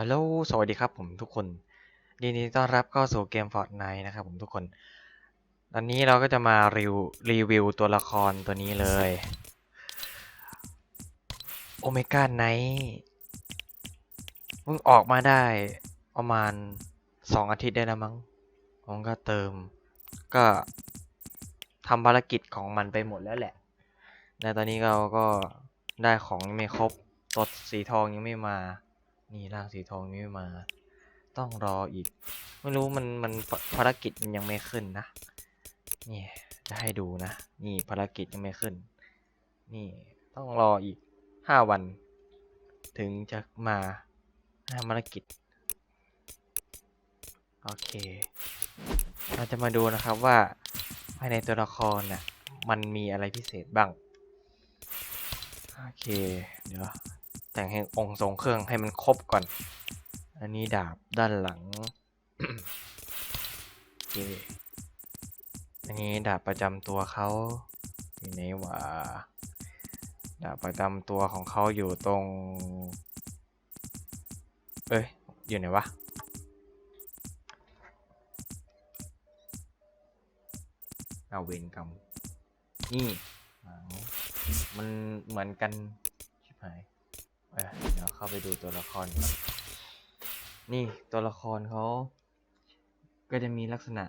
ฮัลโหล สวัสดีครับผมทุกคนยินดีต้อนรับเข้าสู่เกม Fortnite นะครับผมทุกคน ตอนนี้เราก็จะมารีวิวรีวิวตัวละครตัวนี้เลยโอเมก้าไนท์เพิ่งออกมาได้ประมาณสองอาทิตย์ได้แล้วมั้ง ผมก็เติม ก็ทำภารกิจของมันไปหมดแล้วแหละ แต่ตอนนี้เราก็ได้ของยังไม่ครบตัวสีทองยังไม่มา นี่ร่างสีทองยังไม่มา ต้องรออีก ไม่รู้มันมันภภารกิจมันยังไม่ขึ้นนะ นี่จะให้ดูนะ นี่ภารกิจยังไม่ขึ้น นี่ต้องรออีกห้าวัน ถึงจะมาทำภารกิจ โอเค เราจะมาดูนะครับว่าภายในตัวละครน่ะมันมีอะไรพิเศษบ้าง โอเค เดี๋ยว แต่งให้องค์ทรงเครื่องให้มันครบก่อน อันนี้ดาบด้านหลังอันนี้ดาบประจำตัวเขาอยู่ไหนวะดาบประจำตัวของเขาอยู่ตรง เอ้ย อยู่ไหนวะเอาเวนกรรมนี่ มันเหมือนกัน ชิบหาย เอ้ยเดี๋ยวเข้าไปดูตัวละคร นี่ตัวละครเขาก็จะมีลักษณะ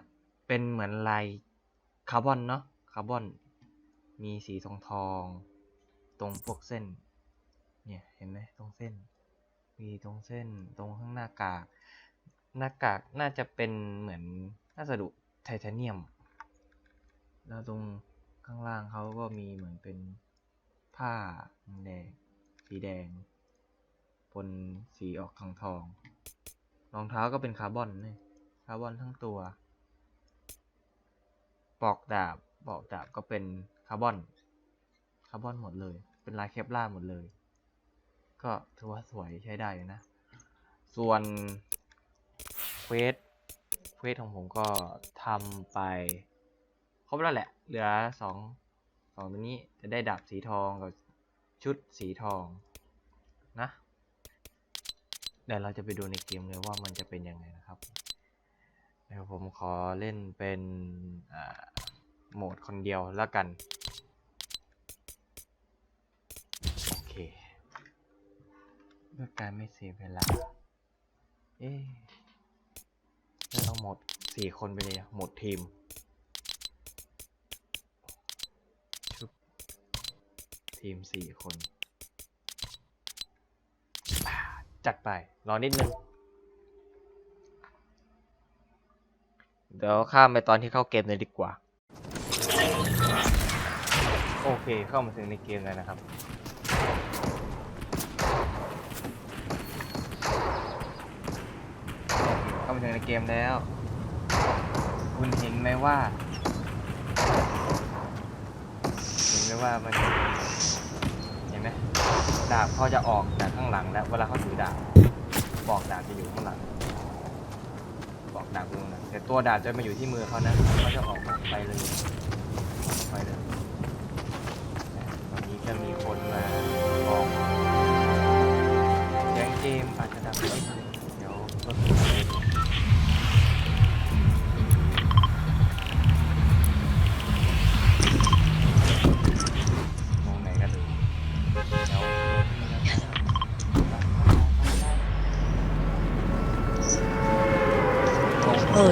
เป็นเหมือนลายคาร์บอนเนาะคาร์บอน มีสีทองทองตรงพวกเส้น เนี่ยเห็นไหมตรงเส้น มีตรงเส้นตรงข้างหน้ากาก หน้ากากน่าจะเป็นเหมือนวัสดุไทเทเนียม แล้วตรงข้างล่างเขาก็มีเหมือนเป็นผ้าแดงสีแดง นสีออกทองทองรองเท้าก็เป็นคาร์บอนนี่คาร์บอนทั้งตัวปลอกดาบปลอกดาบก็เป็นคาร์บอนคาร์บอนหมดเลย เป็นลายเคปลาหมดเลย ก็ถือว่าสวยใช้ได้นะ ส่วนเควสเควสของผมก็ทำไป ครบแล้วแหละ เหลือสองสองตัวนี้จะได้ดาบสีทองกับชุดสีทองนะ เดี๋ยวเราจะไปดูในเกมเลยว่ามันจะเป็นยังไงนะครับเดี๋ยวผมขอเล่นเป็นโหมดคนเดียวแล้วกัน โอเคเพื่อการไม่เสียเวลา เอ๊ะเราต้องโหมดสี่คนไปเลยโหมดทีมทีมสี่คน จัดไป รอนิดนึง เดี๋ยวข้ามไปตอนที่เข้าเกมเลยดีกว่า โอเคเข้ามาถึงในเกมแล้วนะครับเข้ามาถึงในเกมแล้ว คุณเห็นไหมว่า เห็นไหมว่ามัน ดาบเขาจะออกจากข้างหลังแล้วเวลาเขาถือดาบบอกดาบจะอยู่ข้างหลัง บอกดาบอยู่ข้างหลังแต่ตัวดาบจะมาอยู่ที่มือเขานะเขาจะออกไปเลยไปเลยวันนี้จะมีค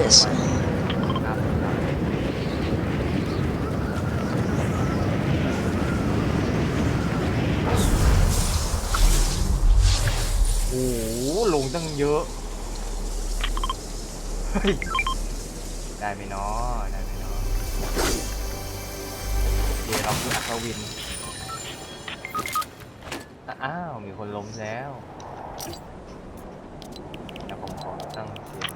Oh, yes. โอ้โหลงตั้งเยอะ เฮ้ย ได้ไหมเนาะได้ไหมเนาะเดี๋ยวเราคืออัศวิน อ้าว มีคนล้มแล้วเดี๋ยวผมขอตั้งเสียง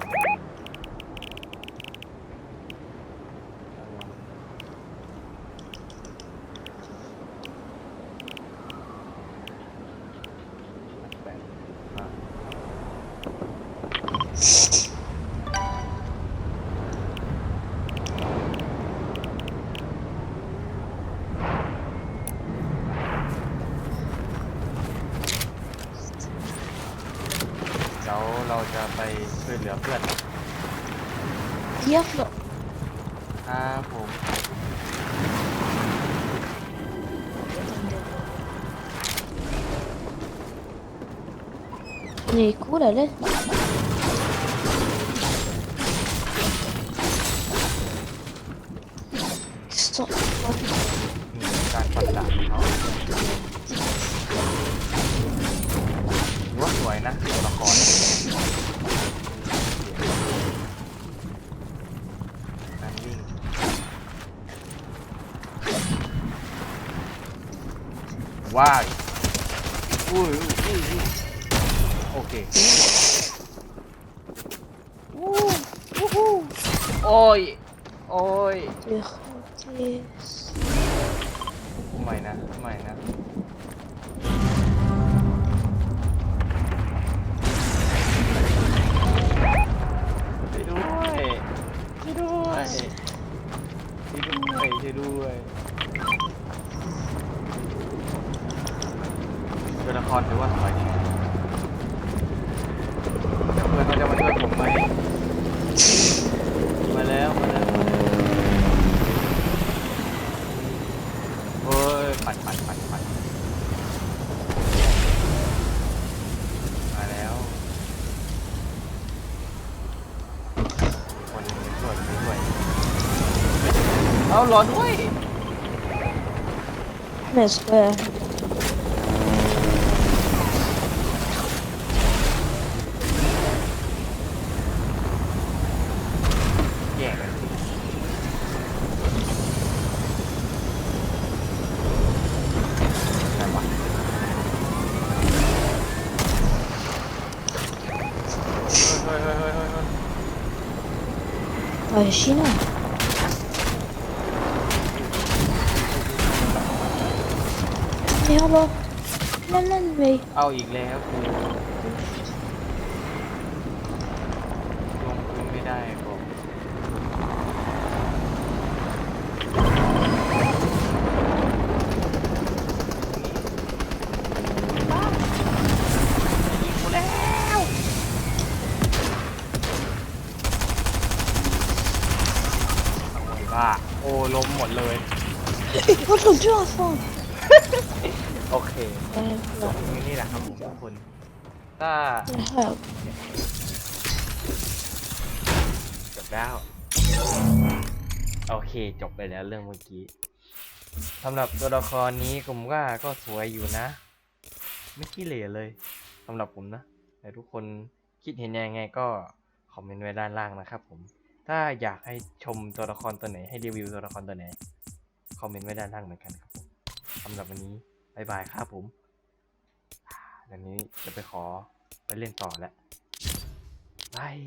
แบบอ่า แล้วเราจะไปช่วยเหลือเพื่อน Diavolo. ครับผม Il est cool, elle est. การปัดดาบเขาถือว่าสวยนะตัวละครการวิ่งว้ายอุ้ยอุ้ยโอเคอู้อู้โอ้ย โอ้ย ไม่นะ ไม่นะ ช่วยด้วยช่วยด้วยช่วยด้วยช่วยด้วยตัวละครถือว่าสวยดีเดี๋ยวเพื่อนเขาจะมาช่วยผมไหมมาแล้ว มาแล้วเฮ้ย ปัดปัดปัดปัดมาแล้ว คนช่วยช่วยเอาหลอนด้วย Mais ouais. แย่งกันสิไหนวะเฮ้ยเฮ้ยเฮ้ยเฮ้ยเฮ้ย Ouais, Chine. Merde. Non, non, mais. เอาอีกแล้วกูลงพื้นไม่ได้บอกยิงกูแล้วเอาไว้ว่าโอ้ล้มหมดเลย Oh, le dieu à fond. โอเค Ouais, จบนี่แหละครับผมทุกคนถ้า voilà. จบแล้ว โอเคจบไปแล้วเรื่องเมื่อกี้สำหรับตัวละครนี้ผมว่าก็สวยอยู่นะ ไม่ขี้เหร่เลยสำหรับผมนะ แต่ทุกคนคิดเห็นยังไงก็คอมเมนต์ไว้ด้านล่างนะครับผม ถ้าอยากให้ชมตัวละครตัวไหน ให้รีวิวตัวละครตัวไหน คอมเมนต์ไว้ด้านล่างเหมือนกันครับผมสำหรับวันนี้บายบายครับผมวันนี้จะไปขอไปเล่นต่อแล้วบาย